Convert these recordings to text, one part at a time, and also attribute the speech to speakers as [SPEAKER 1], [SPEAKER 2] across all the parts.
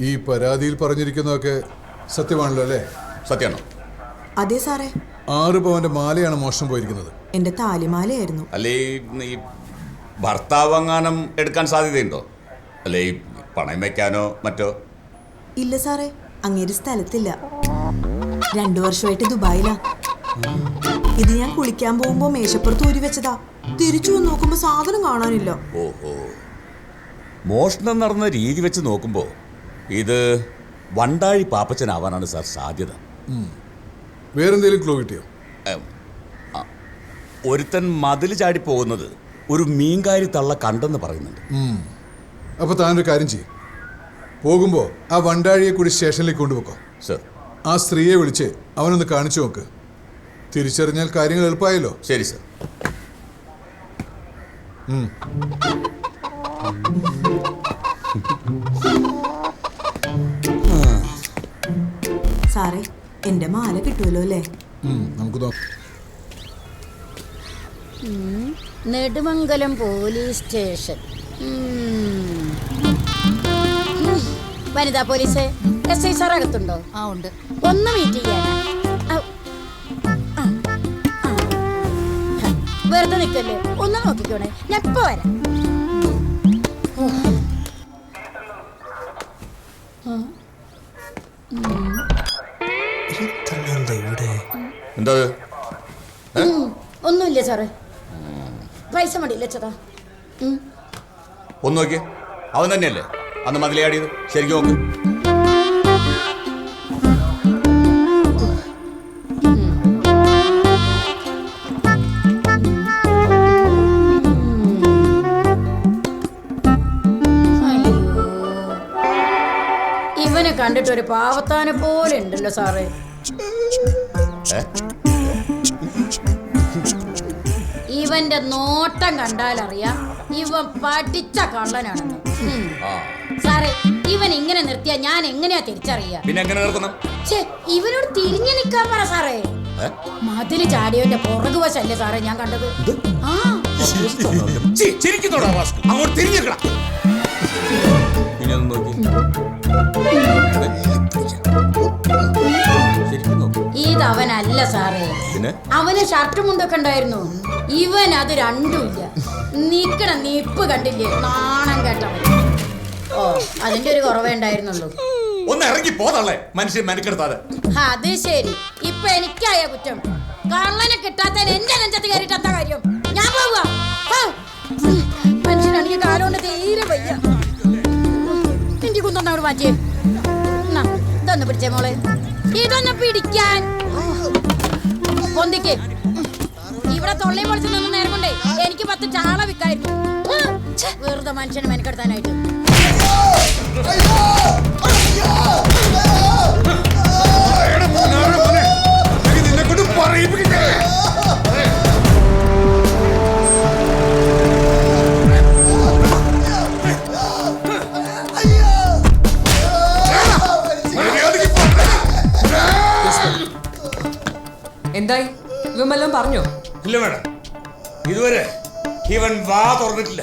[SPEAKER 1] ഈ പരാതിയിൽ പറഞ്ഞിരിക്കുന്നതൊക്കെ സത്യമാണല്ലോ അല്ലേ?
[SPEAKER 2] സത്യമാണോ?
[SPEAKER 3] അതെ സാറേ.
[SPEAKER 1] ആറ് പവന്റെ മാലയാണ് മോഷണം പോയിരിക്കുന്നത്.
[SPEAKER 3] എന്റെ താലിമാലയായിരുന്നു.
[SPEAKER 2] അല്ലേ ഈ- ഈ ഭർത്താവ് അങ്ങാനം എടുക്കാൻ സാധ്യതയുണ്ടോ? അല്ലേ ഈ പണയം വെക്കാനോ മറ്റോ?
[SPEAKER 3] ഇല്ല സാറേ അങ്ങേര് സ്ഥലത്തില്ല. രണ്ടു വർഷമായിട്ട് ദുബായിലാ. ഇത് ഞാൻ കുളിക്കാൻ പോകുമ്പോ മേശപ്പുറത്ത് ഊരി വെച്ചതാ. തിരിച്ചു വന്ന് നോക്കുമ്പോ സാധനം കാണാനില്ല.
[SPEAKER 2] ഓഹോ. മോഷണം നടന്ന രീതി വെച്ച് നോക്കുമ്പോൾ ഇത് വണ്ടാഴി പാപ്പച്ചനാവാനാണ് സാർ സാധ്യത.
[SPEAKER 1] വേറെന്തെങ്കിലും ക്ലോ കിട്ടിയോ?
[SPEAKER 2] ഒരുത്തൻ മതിൽ ചാടി പോകുന്നത് ഒരു മീൻകാരി തള്ള കണ്ടെന്ന് പറയുന്നുണ്ട്.
[SPEAKER 1] അപ്പൊ താനൊരു കാര്യം ചെയ്യും. പോകുമ്പോ ആ വണ്ടാഴിയെ കൂടി സ്റ്റേഷനിലേക്ക് കൊണ്ടുപോക്കോ.
[SPEAKER 2] സർ.
[SPEAKER 1] ആ സ്ത്രീയെ വിളിച്ച് അവനൊന്ന് കാണിച്ചു നോക്ക്. തിരിച്ചറിഞ്ഞാൽ കാര്യങ്ങൾ എളുപ്പമായല്ലോ
[SPEAKER 2] ശരി സർ.
[SPEAKER 3] സാറേ എന്റെ മാല കിട്ടുമല്ലോ അല്ലേ?
[SPEAKER 1] നമുക്ക്
[SPEAKER 4] നെടുമംഗലം പോലീസ് സ്റ്റേഷൻ. വനിതാ പോലീസ് എസ് ഐ സാർ അകത്തുണ്ടോ?
[SPEAKER 5] ആ ഉണ്ട്.
[SPEAKER 4] ഒന്ന് മീറ്റ് ചെയ്യാൻ. വെറുതെ നിൽക്കല്ലേ ഒന്ന് നോക്കിക്കോണേ ഞാൻ ഇപ്പൊ വരാം.
[SPEAKER 6] എന്താ?
[SPEAKER 4] ഒന്നുമില്ല സാറേ. പൈസ മടിയില്ല ചേട്ടാ
[SPEAKER 2] ഒന്ന് നോക്കിയേ അവൻ തന്നെയല്ലേ? അന്ന് മതിലയാടിയത് ശരിക്കും നോക്ക്.
[SPEAKER 4] ഇവനെ കണ്ടിട്ട് ഒരു പാവത്താനെ പോലെ ഉണ്ടല്ലോ സാറേ? ഇവന്റെ നോട്ടം കണ്ടാലറിയാം ഇവൻ പഠിച്ച കള്ളനാണെന്ന്.
[SPEAKER 2] ആ.
[SPEAKER 4] സാറേ ഇവൻ ഇങ്ങനെ നിർത്തിയാ ഞാൻ എങ്ങനെയാ തിരിച്ചറിയാ?
[SPEAKER 2] പിന്നെ എങ്ങനെ നിർത്തണം
[SPEAKER 4] ഛേ ഇവനോട് തിരിഞ്ഞു നിൽക്കാൻ പറ സാറേ? മതിൽ ചാടിയവന്റെ പുറകുവശല്ലേ സാറേ ഞാൻ കണ്ടത്. ആ.
[SPEAKER 2] ചി, ചിരിക്കുന്നോടാ റാസ്കൽ. അങ്ങോട്ട് തിരിഞ്ഞു ഇനി ഒന്ന് നോക്ക്.
[SPEAKER 4] ഇത് അവനല്ല സാറേ.
[SPEAKER 2] പിന്നെ?
[SPEAKER 4] അവന് ഷർട്ടും മുണ്ടൊക്കെ ഉണ്ടായിരുന്നു. ഇവൻ അത് രണ്ടുമില്ല നിക്കണ നിപ്പ് കണ്ടില്ലേ? നാണം കേട്ടവൻ ഓ അതിന്റെ ഒരു കുറവേ ഉണ്ടായിരുന്നുള്ളൂ.
[SPEAKER 2] ഒന്ന് ഇറങ്ങി പോതള്ളേ മനുഷ്യൻ മെനക്കെടുത്താതെ.
[SPEAKER 4] അത് ശരി. ഇപ്പൊ എനിക്കായ കുറ്റം. കള്ളനെ കിട്ടാത്ത എന്റെ നെഞ്ചത്ത് കയറിയിട്ട് എന്താ കാര്യം? ഞാൻ പോവുക മനുഷ്യനാണെങ്കിൽ കാലോണ്ട് തീരെ വയ്യ. എനിക്ക് കുന്തൊന്ന് അവിടെ മാറ്റിയേ. ഇതൊന്ന് പിടിച്ചേ മോളെ. ഇതൊന്ന് പിടിക്കാൻ. പൊന്തിക്ക്. ഇവിടെ തൊള്ളി പൊളിച്ച് നിന്ന് നേരം കൊണ്ടേ എനിക്ക് പത്ത് ചാള വിൽക്കായിരുന്നു. വെറുതെ മനുഷ്യനെ മെനക്കെടുത്താനായിട്ട്.
[SPEAKER 7] എന്തായി? ഇവൻ വല്ലതും പറഞ്ഞോ?
[SPEAKER 2] ഇല്ല മേഡം. ഇതുവരെ ഇവൻ വാ തുറന്നിട്ടില്ല.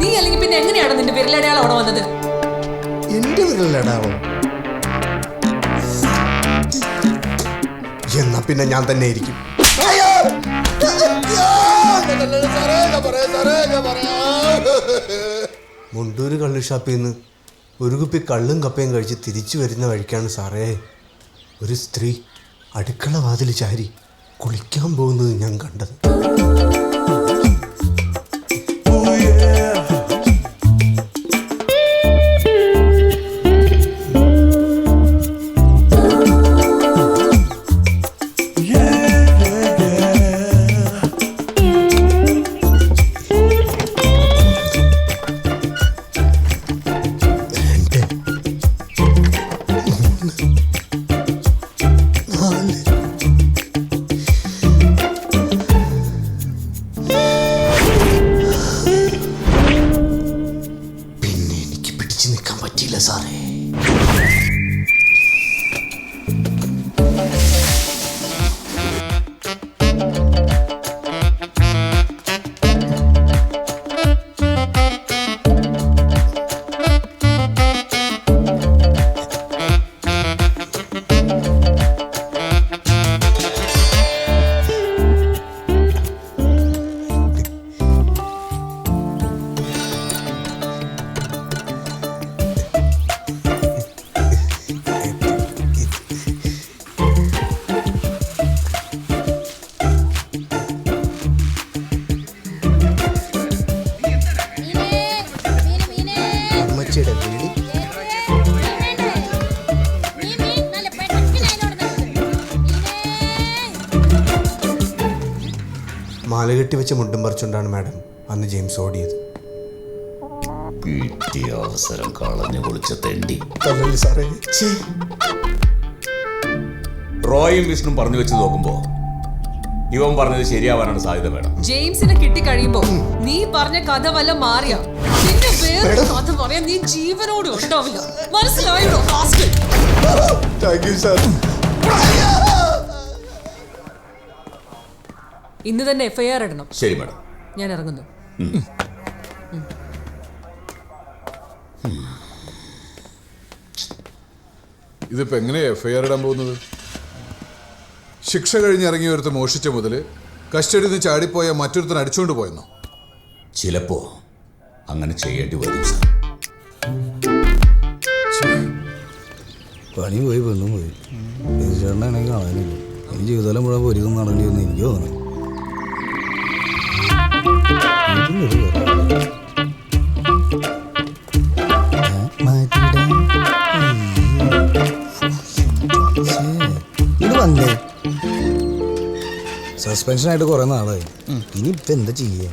[SPEAKER 7] നീ അല്ലെങ്കിൽ പിന്നെ എങ്ങനെയാണ് നിന്റെ വിരലടയാളം അവിടെ വന്നത്?
[SPEAKER 6] എന്റെ വിരലടാവോ എന്നാ പിന്നെ ഞാൻ തന്നെ ഇരിക്കും മുണ്ടൂര് കള്ളു ഷാപ്പിൽ നിന്ന് ഒരു കുപ്പി കള്ളും കപ്പയും കഴിച്ച് തിരിച്ചു വരുന്ന വഴിക്കാണ് സാറേ. ഒരു സ്ത്രീ അടുക്കള വാതിൽ ചാരി കുളിക്കാൻ പോകുന്നത് ഞാൻ കണ്ടത്. ഈച്ചയുടെ പേടി മാലകെട്ടി വെച്ച് മുണ്ടും പറിച്ചുകൊണ്ടാണ് മാഡം അന്ന് ജെയിംസ് ഓടിയത്.
[SPEAKER 2] അവസരം കളഞ്ഞു കുളിച്ച തെണ്ടി. റോയും വിഷ്ണു പറഞ്ഞു വെച്ച് നോക്കുമ്പോ ഇവൻ പറഞ്ഞത് ശരിയാവാനാണ് സാധ്യത വേണം
[SPEAKER 7] ജെയിംസിനെ കിട്ടിക്കഴിയുമ്പോ നീ പറഞ്ഞ കഥ വല്ല മാറിയാ. വേറെ കഥ പറയാൻ നീ ജീവനോട് ഉണ്ടാവില്ല. മനസ്സിലായോ ഫാസ്റ്റ്
[SPEAKER 6] താങ്ക് യു സാർ
[SPEAKER 7] ഇന്ന് തന്നെ എഫ്ഐആർ ഇടണം.
[SPEAKER 2] ശരി മാഡം.
[SPEAKER 7] ഞാൻ ഇറങ്ങുന്നു.
[SPEAKER 1] ഇതിപ്പോ എങ്ങനെയാ എഫ്ഐആർ ഇടാൻ പോകുന്നത്? ശിക്ഷ കഴിഞ്ഞ് ഒരുത്ത് മോഷിച്ച മുതൽ കസ്റ്റഡിയിൽ നിന്ന് ചാടിപ്പോയ മറ്റൊരുത്തൻ അടിച്ചുകൊണ്ട് പോയെന്നോ?
[SPEAKER 2] ചിലപ്പോ. അങ്ങനെ ചെയ്യേണ്ടി വരും സാർ.
[SPEAKER 5] പണി പോയി പെണ്ണും പോയി. ചേട്ടനാണെങ്കിൽ കാണാനില്ല. ഇനി ജീവിതകാലം മുഴുവൻ പൊരിക്കും നടക്കേണ്ടി വന്നു എനിക്ക് തോന്നുന്നു. സസ്പെൻഷനായിട്ട് കുറെ നാളായി. ഇനി ഇപ്പം എന്താ ചെയ്യാ?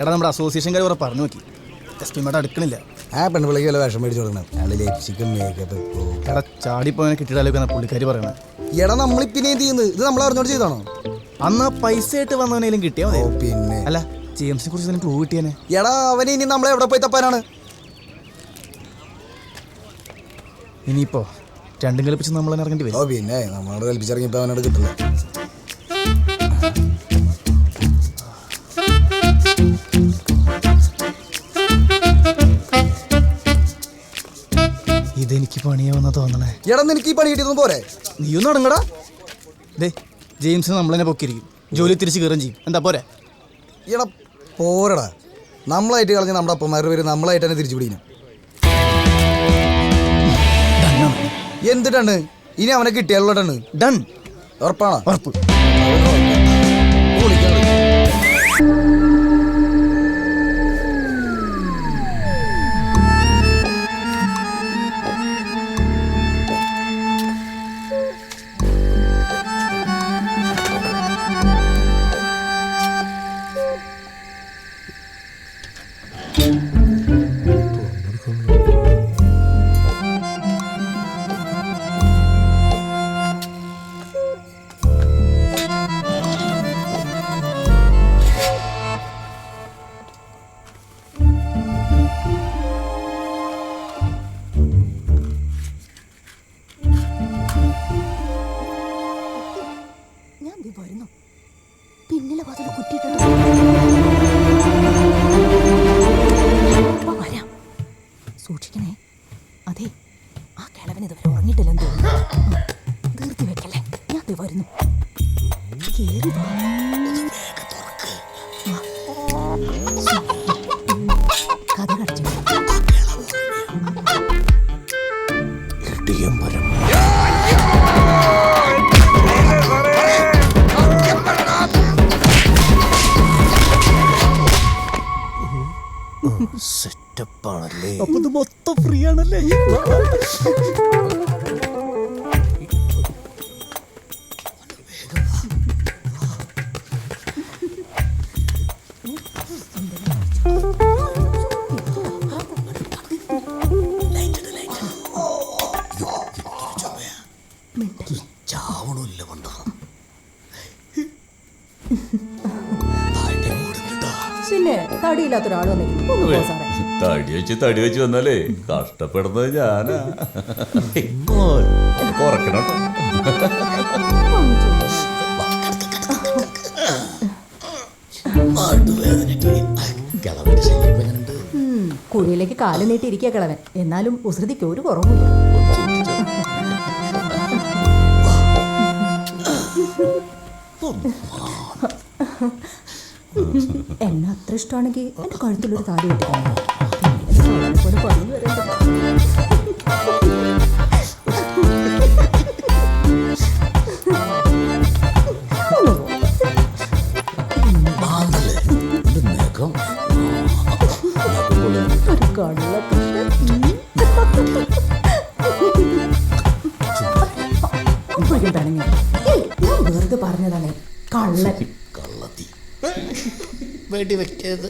[SPEAKER 8] എടാ നമ്മുടെ അസോസിയേഷൻകാർ ഇവിടെ പറഞ്ഞു നോക്കി. എസ് പി മേഡം അടുക്കണില്ല.
[SPEAKER 5] ആ പെൺപിള്ളേക്ക് വല്ല വിഷം മേടിച്ചു കൊടുക്കണം. അയാൾ ലേപ്സിക്കും മേക്കപ്പ്
[SPEAKER 8] എടാ ചാടിപ്പോയനെ കിട്ടിയിട്ടാലോക്കാണ് പുള്ളിക്കാരി പറയണത്
[SPEAKER 5] എടാ നമ്മളിപ്പിന്നെ എന്ത് ചെയ്യുന്നത് ഇത് നമ്മൾ അറിഞ്ഞോട് ചെയ്താണോ?
[SPEAKER 8] അന്ന് പൈസ ആയിട്ട് വന്നവനേലും കിട്ടിയാ മതി.
[SPEAKER 5] പിന്നെ.
[SPEAKER 8] അല്ല ജെയിംസിനെ കുറിച്ച് തന്നെ കിട്ടിയനെ കിട്ടിയാനെ?
[SPEAKER 5] എടാ അവന് ഇനി നമ്മളെ എവിടെ പോയി തപ്പാനാണ്?
[SPEAKER 8] ഇനിയിപ്പോ രണ്ടും കളിപ്പിച്ച് നമ്മളെ ഇറങ്ങേണ്ടി
[SPEAKER 5] ഓ
[SPEAKER 8] വരും
[SPEAKER 5] പിന്നെ. നമ്മളോട് കൽപ്പിച്ചിറങ്ങിയപ്പോ അവനോട് കിട്ടില്ല.
[SPEAKER 8] ഇതെനിക്ക് പണിയാവുന്ന തോന്നണേ.
[SPEAKER 5] എടാ നിനക്ക് ഈ പണി കിട്ടിയതൊന്നും പോരെ.
[SPEAKER 8] നീ അടങ്ങടാ ദേ ജെയിംസ് നമ്മളെന്നെ പൊക്കിയിരിക്കും. ജോലി തിരിച്ച് കയറും ചെയ്യും. എന്താ പോരെ?
[SPEAKER 5] എടാ പോരടാ. നമ്മളായിട്ട് കളഞ്ഞ നമ്മുടെ അപ്പന്മാരുടെ പേര് നമ്മളായിട്ട് തന്നെ തിരിച്ചു പിടിക്കണം എന്തിട്ടാണ് ഇനി അവനെ കിട്ടിയാലുള്ളതാണ്
[SPEAKER 8] ഡൺ
[SPEAKER 5] ഉറപ്പാണോ?
[SPEAKER 8] ഉറപ്പ്.
[SPEAKER 9] വരുന്നു പിന്നിലെ വാതിൽ കുട്ടിയിട്ടുണ്ട് പിന്നെ തടിയില്ലാത്ത ഒരാൾ വന്നിരിക്കുന്നു. ഒന്ന് പോ സാറേ.
[SPEAKER 2] തടി വെച്ച് തടി വെച്ച് വന്നാലേ കഷ്ടപ്പെടുന്നത് ഞാനാ. കുറക്കണം.
[SPEAKER 9] കുഴിയിലേക്ക് കാൽ നീട്ടിയിരിക്കുക കിളവൻ. എന്നാലും ഉസൃതിക്ക് ഒരു കുറവുമില്ല. എന്നെ അത്ര ഇഷ്ടമാണെങ്കിൽ എന്റെ കഴുത്തിലൊരു താടി കെട്ടിക്കണം ഒരു ഏയ്, ഞാൻ വെറുതെ പറഞ്ഞതാണ്. കള്ളൻ.
[SPEAKER 10] വെടി വെക്കരുത്.